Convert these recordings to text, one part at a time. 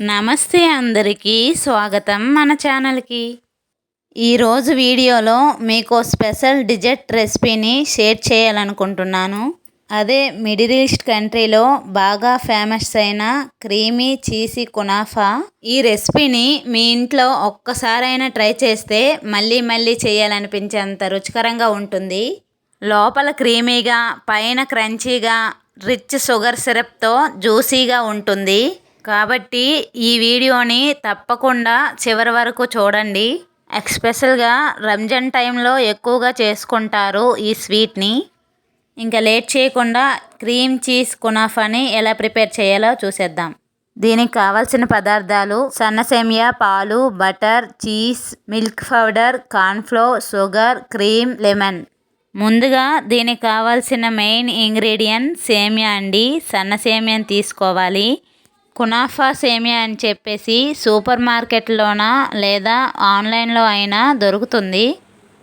నమస్తే అందరికీ స్వాగతం మన ఛానల్కి. ఈరోజు వీడియోలో మీకు స్పెషల్ డిజర్ట్ రెసిపీని షేర్ చేయాలనుకుంటున్నాను. అదే మిడిల్ ఈస్ట్ కంట్రీలో బాగా ఫేమస్ అయిన క్రీమీ చీసీ కునాఫా. ఈ రెసిపీని మీ ఇంట్లో ఒక్కసారైనా ట్రై చేస్తే మళ్ళీ మళ్ళీ చేయాలనిపించేంత రుచికరంగా ఉంటుంది. లోపల క్రీమీగా పైన క్రంచీగా రిచ్ షుగర్ సిరప్తో జ్యూసీగా ఉంటుంది. కాబట్టి ఈ వీడియోని తప్పకుండా చివరి వరకు చూడండి. ఎక్స్పెషల్గా రంజాన్ టైంలో ఎక్కువగా చేసుకుంటారు ఈ స్వీట్ని. ఇంకా లేట్ చేయకుండా క్రీమ్ చీజ్ కునాఫాని ఎలా ప్రిపేర్ చేయాలో చూసేద్దాం. దీనికి కావాల్సిన పదార్థాలు సన్న సేమియా పాలు butter cheese milk powder cornflour sugar cream lemon. ముందుగా దీనికి కావాల్సిన మెయిన్ ఇంగ్రీడియంట్ సేమియా అండి. సన్న సేమియాని తీసుకోవాలి. కునాఫా సేమియా అని చెప్పేసి సూపర్ మార్కెట్లోన లేదా ఆన్లైన్లో అయినా దొరుకుతుంది.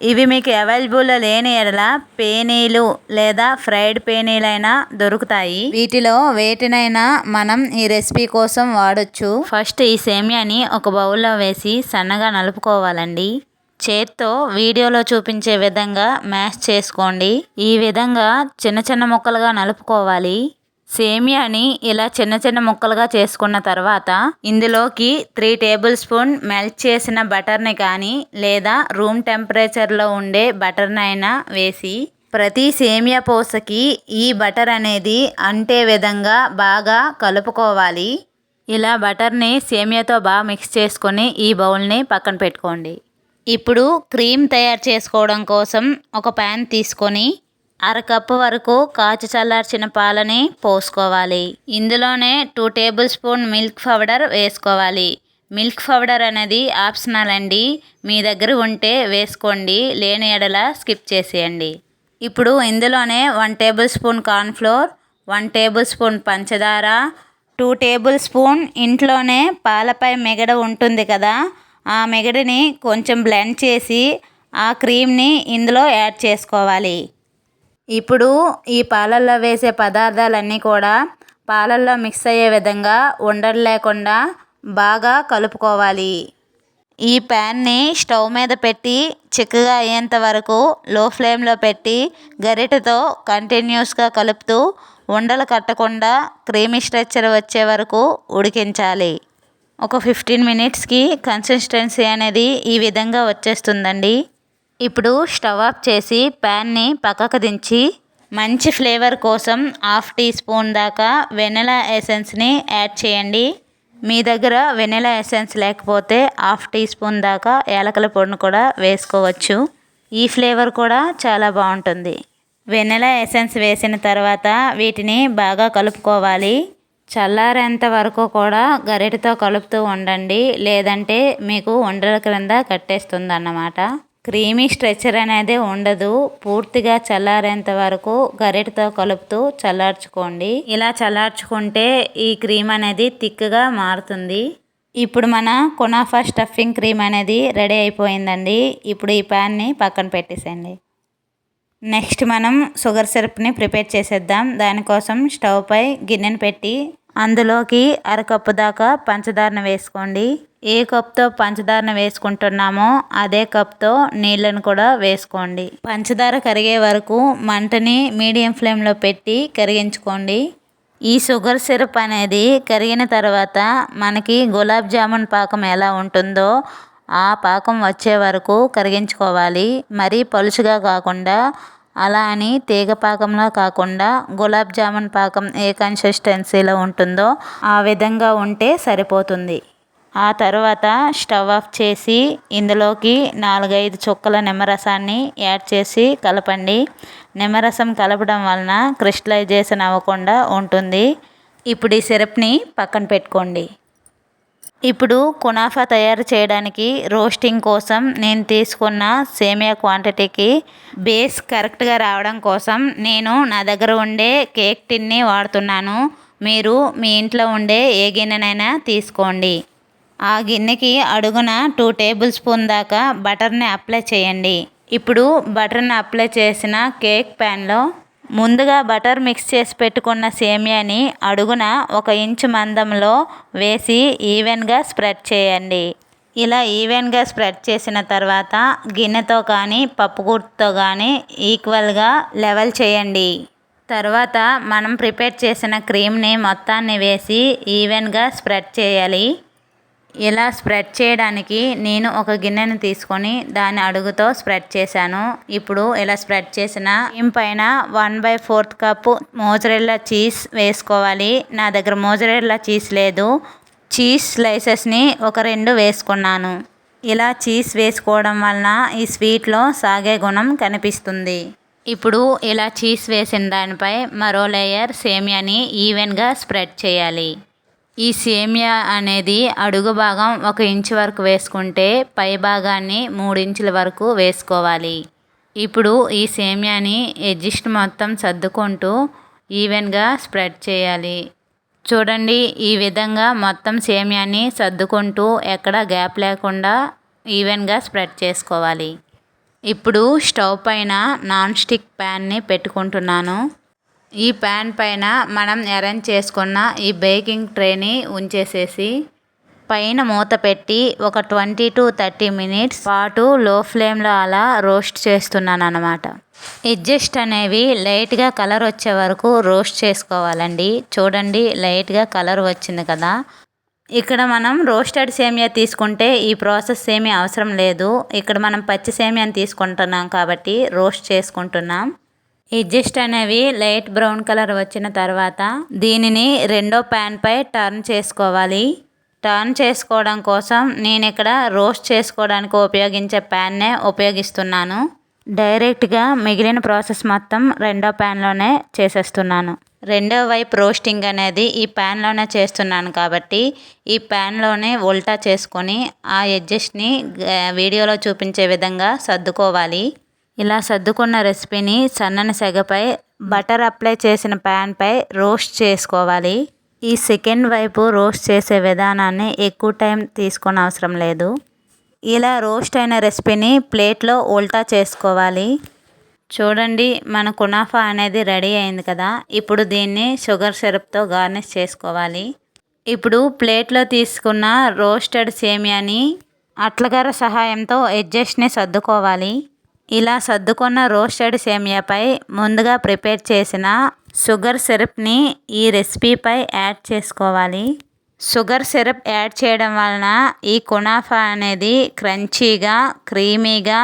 ఇవి మీకు అవైలబుల్ లేని ఎడల పేనీలు లేదా ఫ్రైడ్ పేనీలైనా దొరుకుతాయి. వీటిలో వేటినైనా మనం ఈ రెసిపీ కోసం వాడచ్చు. ఫస్ట్ ఈ సేమియాని ఒక బౌల్లో వేసి సన్నగా నలుపుకోవాలండి. చేత్తో వీడియోలో చూపించే విధంగా మ్యాష్ చేసుకోండి. ఈ విధంగా చిన్న చిన్న ముక్కలుగా నలుపుకోవాలి. సేమియాని ఇలా చిన్న చిన్న ముక్కలుగా చేసుకున్న తర్వాత ఇందులోకి త్రీ టేబుల్ స్పూన్ మెల్ట్ చేసిన బటర్ని కానీ లేదా రూమ్ టెంపరేచర్లో ఉండే బటర్ని అయినా వేసి ప్రతి సేమియా పూసకి ఈ బటర్ అనేది అంటే విధంగా బాగా కలుపుకోవాలి. ఇలా బటర్ని సేమియాతో బాగా మిక్స్ చేసుకొని ఈ బౌల్ని పక్కన పెట్టుకోండి. ఇప్పుడు క్రీమ్ తయారు చేసుకోవడం కోసం ఒక ప్యాన్ తీసుకొని అరకప్పు వరకు కాచి చల్లార్చిన పాలని పోసుకోవాలి. ఇందులోనే two tablespoon milk powder వేసుకోవాలి. మిల్క్ పౌడర్ అనేది ఆప్షనల్ అండి. మీ దగ్గర ఉంటే వేసుకోండి. లేని ఎడల స్కిప్ చేసేయండి. ఇప్పుడు ఇందులోనే one tablespoon cornflour one tablespoon పంచదార టూ టేబుల్ స్పూన్ ఇంట్లోనే పాలపై మెగడ ఉంటుంది కదా ఆ మెగడిని కొంచెం బ్లెండ్ చేసి ఆ క్రీమ్ని ఇందులో యాడ్ చేసుకోవాలి. ఇప్పుడు ఈ పాలల్లో వేసే పదార్థాలన్నీ కూడా పాలల్లో మిక్స్ అయ్యే విధంగా ఉండలు లేకుండా బాగా కలుపుకోవాలి. ఈ ప్యాన్ని స్టవ్ మీద పెట్టి చిక్కగా అయ్యేంత వరకు లో ఫ్లేమ్లో పెట్టి గరిటెతో కంటిన్యూస్గా కలుపుతూ ఉండలు కట్టకుండా క్రీమీ స్ట్రక్చర్ వచ్చే వరకు ఉడికించాలి. ఒక ఫిఫ్టీన్ మినిట్స్కి కన్సిస్టెన్సీ అనేది ఈ విధంగా వచ్చేస్తుందండి. ఇప్పుడు స్టవ్ ఆఫ్ చేసి ప్యాన్ని పక్కకు దించి మంచి ఫ్లేవర్ కోసం హాఫ్ టీ స్పూన్ దాకా వెనిలా ఎసెన్స్ని యాడ్ చేయండి. మీ దగ్గర వెనిలా ఎసెన్స్ లేకపోతే హాఫ్ టీ స్పూన్ దాకా ఏలకల పొడిని కూడా వేసుకోవచ్చు. ఈ ఫ్లేవర్ కూడా చాలా బాగుంటుంది. వెనిలా ఎసెన్స్ వేసిన తర్వాత వీటిని బాగా కలుపుకోవాలి. చల్లారేంత వరకు కూడా గరిటతో కలుపుతూ ఉండండి. లేదంటే మీకు ఉండల క్రింద కట్టేస్తుంది అన్నమాట క్రీమీ స్ట్రెచ్చర్ అనేది ఉండదు. పూర్తిగా చల్లారేంత వరకు గరిటతో కలుపుతూ చల్లార్చుకోండి. ఇలా చల్లార్చుకుంటే ఈ క్రీమ్ అనేది థిక్గా మారుతుంది. ఇప్పుడు మన కునాఫా స్టఫింగ్ క్రీమ్ అనేది రెడీ అయిపోయిందండి. ఇప్పుడు ఈ ప్యాన్ని పక్కన పెట్టేసేయండి. నెక్స్ట్ మనం షుగర్ సిరప్ని ప్రిపేర్ చేసేద్దాం. దానికోసం స్టవ్ పై గిన్నెను పెట్టి అందులోకి అరకప్పు దాకా పంచదారను వేసుకోండి. ఏ కప్తో పంచదారను వేసుకుంటున్నామో అదే కప్తో నీళ్ళను కూడా వేసుకోండి. పంచదార కరిగే వరకు మంటని మీడియం ఫ్లేమ్లో పెట్టి కరిగించుకోండి. ఈ షుగర్ సిరప్ అనేది కరిగిన తర్వాత మనకి గులాబ్ జామున్ పాకం ఎలా ఉంటుందో ఆ పాకం వచ్చే వరకు కరిగించుకోవాలి. మరీ పలుచుగా కాకుండా అలా అని తీగ పాకంలో కాకుండా గులాబ్ జామున్ పాకం ఏ కన్సిస్టెన్సీలో ఉంటుందో ఆ విధంగా ఉంటే సరిపోతుంది. ఆ తర్వాత స్టవ్ ఆఫ్ చేసి ఇందులోకి నాలుగైదు చుక్కల నిమ్మరసాన్ని యాడ్ చేసి కలపండి. నిమ్మరసం కలపడం వలన క్రిస్టలైజేషన్ అవ్వకుండా ఉంటుంది. ఇప్పుడు ఈ సిరప్ని పక్కన పెట్టుకోండి. ఇప్పుడు కునాఫా తయారు చేయడానికి రోస్టింగ్ కోసం నేను తీసుకున్న సేమియా క్వాంటిటీకి బేస్ కరెక్ట్గా రావడం కోసం నేను నా దగ్గర ఉండే కేక్ టిన్ని వాడుతున్నాను. మీరు మీ ఇంట్లో ఉండే ఏ గిన్నెనైనా తీసుకోండి. ఆ గిన్నెకి అడుగున టూ టేబుల్ స్పూన్ దాకా బటర్ని అప్లై చేయండి. ఇప్పుడు బటర్ని అప్లై చేసిన కేక్ ప్యాన్లో ముందుగా బటర్ మిక్స్ చేసి పెట్టుకున్న సేమియాని అడుగున ఒక ఇంచు మందంలో వేసి ఈవెన్గా స్ప్రెడ్ చేయండి. ఇలా ఈవెన్గా స్ప్రెడ్ చేసిన తర్వాత గిన్నెతో కానీ పప్పుగుర్తుతో కానీ ఈక్వల్గా లెవెల్ చేయండి. తర్వాత మనం ప్రిపేర్ చేసిన క్రీమ్ని మొత్తాన్ని వేసి ఈవెన్గా స్ప్రెడ్ చేయాలి. ఇలా స్ప్రెడ్ చేయడానికి నేను ఒక గిన్నెను తీసుకొని దాని అడుగుతో స్ప్రెడ్ చేశాను. ఇప్పుడు ఇలా స్ప్రెడ్ చేసిన క్రీమ్ పైన one by fourth cup mozzarella cheese వేసుకోవాలి. నా దగ్గర మోజరెల్లా చీజ్ లేదు. చీజ్ స్లైసెస్ని ఒక రెండు వేసుకున్నాను. ఇలా చీజ్ వేసుకోవడం వలన ఈ స్వీట్లో సాగే గుణం కనిపిస్తుంది. ఇప్పుడు ఇలా చీజ్ వేసిన దానిపై మరో లేయర్ సేమియాని ఈవెన్గా స్ప్రెడ్ చేయాలి. ఈ సేమియా అనేది అడుగు భాగం ఒక ఇంచు వరకు వేసుకుంటే పై భాగాన్ని మూడు ఇంచుల వరకు వేసుకోవాలి. ఇప్పుడు ఈ సేమియాని ఎడ్జిస్ట్ మొత్తం సర్దుకుంటూ ఈవెన్గా స్ప్రెడ్ చేయాలి. చూడండి ఈ విధంగా మొత్తం సేమియాని సర్దుకుంటూ ఎక్కడ గ్యాప్ లేకుండా ఈవెన్గా స్ప్రెడ్ చేసుకోవాలి. ఇప్పుడు స్టవ్ పైన నాన్ స్టిక్ ప్యాన్ని పెట్టుకుంటున్నాను. ఈ ప్యాన్ పైన మనం అరేంజ్ చేసుకున్న ఈ బేకింగ్ ట్రేని ఉంచేసేసి పైన మూత పెట్టి ఒక ట్వంటీ టు థర్టీ మినిట్స్ పాటు లో ఫ్లేమ్లో అలా రోస్ట్ చేస్తున్నాను అనమాట ఎడ్జస్ట్ అనేవి లైట్గా కలర్ వచ్చే వరకు రోస్ట్ చేసుకోవాలండి. చూడండి లైట్గా కలర్ వచ్చింది కదా. ఇక్కడ మనం రోస్టెడ్ సేమియా తీసుకుంటే ఈ ప్రాసెస్ ఏమీ అవసరం లేదు. ఇక్కడ మనం పచ్చి సేమియాని తీసుకుంటున్నాం కాబట్టి రోస్ట్ చేసుకుంటున్నాం. ఎడ్జస్ట్ అనేవి లైట్ బ్రౌన్ కలర్ వచ్చిన తర్వాత దీనిని రెండో ప్యాన్పై టర్న్ చేసుకోవాలి. టర్న్ చేసుకోవడం కోసం నేను ఇక్కడ రోస్ట్ చేసుకోవడానికి ఉపయోగించే ప్యాన్నే ఉపయోగిస్తున్నాను. డైరెక్ట్గా మిగిలిన ప్రాసెస్ మొత్తం రెండో ప్యాన్లోనే చేసేస్తున్నాను. రెండో వైపు రోస్టింగ్ అనేది ఈ ప్యాన్లోనే చేస్తున్నాను కాబట్టి ఈ ప్యాన్లోనే ఉల్టా చేసుకొని ఆ ఎడ్జస్ట్ని వీడియోలో చూపించే విధంగా సర్దుకోవాలి. ఇలా సర్దుకున్న రెసిపీని సన్నని సెగపై బటర్ అప్లై చేసిన ప్యాన్పై రోస్ట్ చేసుకోవాలి. ఈ సెకండ్ వైపు రోస్ట్ చేసే విధానాన్ని ఎక్కువ టైం తీసుకొని అవసరం లేదు. ఇలా రోస్ట్ అయిన రెసిపీని ప్లేట్లో ఉల్టా చేసుకోవాలి. చూడండి మన కునాఫా అనేది రెడీ అయింది కదా. ఇప్పుడు దీన్ని షుగర్ సిరప్తో గార్నిష్ చేసుకోవాలి. ఇప్పుడు ప్లేట్లో తీసుకున్న రోస్టెడ్ సేమియాని అట్లగార సహాయంతో ఎడ్జస్ట్ని సర్దుకోవాలి. ఇలా సర్దుకున్న రోస్టెడ్ సేమియాపై ముందుగా ప్రిపేర్ చేసిన షుగర్ సిరప్ని ఈ రెసిపీపై యాడ్ చేసుకోవాలి. షుగర్ సిరప్ యాడ్ చేయడం వలన ఈ కునాఫా అనేది క్రంచీగా క్రీమీగా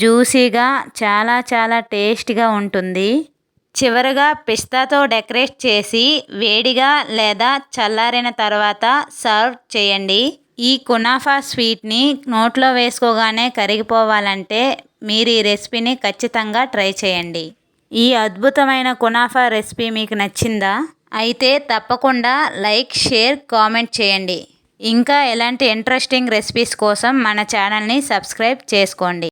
జ్యూసీగా చాలా చాలా టేస్ట్గా ఉంటుంది. చివరగా పిస్తాతో డెకరేట్ చేసి వేడిగా లేదా చల్లారిన తర్వాత సర్వ్ చేయండి. ఈ కునాఫా స్వీట్ని నోట్లో వేసుకోగానే కరిగిపోవాలంటే మీరు ఈ రెసిపీని ఖచ్చితంగా ట్రై చేయండి. ఈ అద్భుతమైన కునాఫా రెసిపీ మీకు నచ్చిందా? అయితే తప్పకుండా లైక్ షేర్ కామెంట్ చేయండి. ఇంకా ఎలాంటి ఇంట్రెస్టింగ్ రెసిపీస్ కోసం మన ఛానల్ని సబ్స్క్రైబ్ చేసుకోండి.